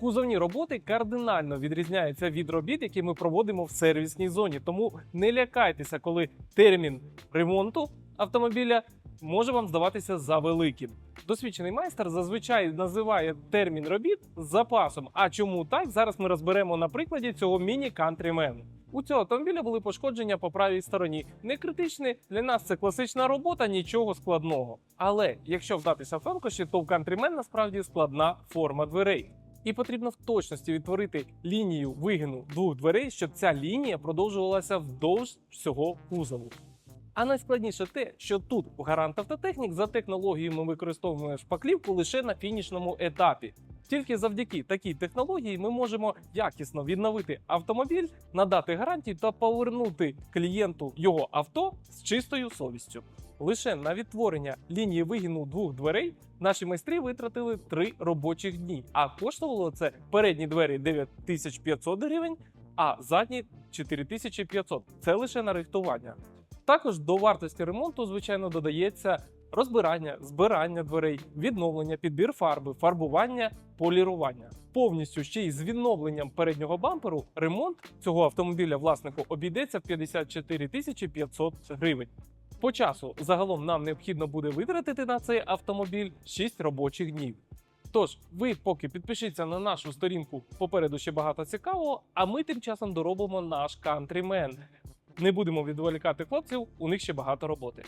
Кузовні роботи кардинально відрізняються від робіт, які ми проводимо в сервісній зоні. Тому не лякайтеся, коли термін ремонту автомобіля може вам здаватися завеликим. Досвідчений майстер зазвичай називає термін робіт запасом. А чому так? Зараз ми розберемо на прикладі цього міні Countryman. У цього автомобіля були пошкодження по правій стороні. Не критичні для нас це класична робота, нічого складного. Але якщо вдатися в тонкощі, то в Countryman насправді складна форма дверей. І потрібно в точності відтворити лінію вигину двох дверей, щоб ця лінія продовжувалася вздовж всього кузову. А найскладніше те, що тут в Гарант Автотехнік за технологією ми використовуємо шпаклівку лише на фінішному етапі. Тільки завдяки такій технології ми можемо якісно відновити автомобіль, надати гарантію та повернути клієнту його авто з чистою совістю. Лише на відтворення лінії вигину двох дверей наші майстри витратили три робочих дні. А коштувало це передні двері 9500 гривень, а задні 4500. Це лише на рихтування. Також до вартості ремонту, звичайно, додається розбирання, збирання дверей, відновлення, підбір фарби, фарбування, полірування. Повністю ще й з відновленням переднього бамперу ремонт цього автомобіля власнику обійдеться в 54 тисячі 500 гривень. По часу загалом нам необхідно буде витратити на цей автомобіль 6 робочих днів. Тож, ви поки підпишіться на нашу сторінку, попереду ще багато цікавого, а ми тим часом доробимо наш кантрімен. Не будемо відволікати хлопців, у них ще багато роботи.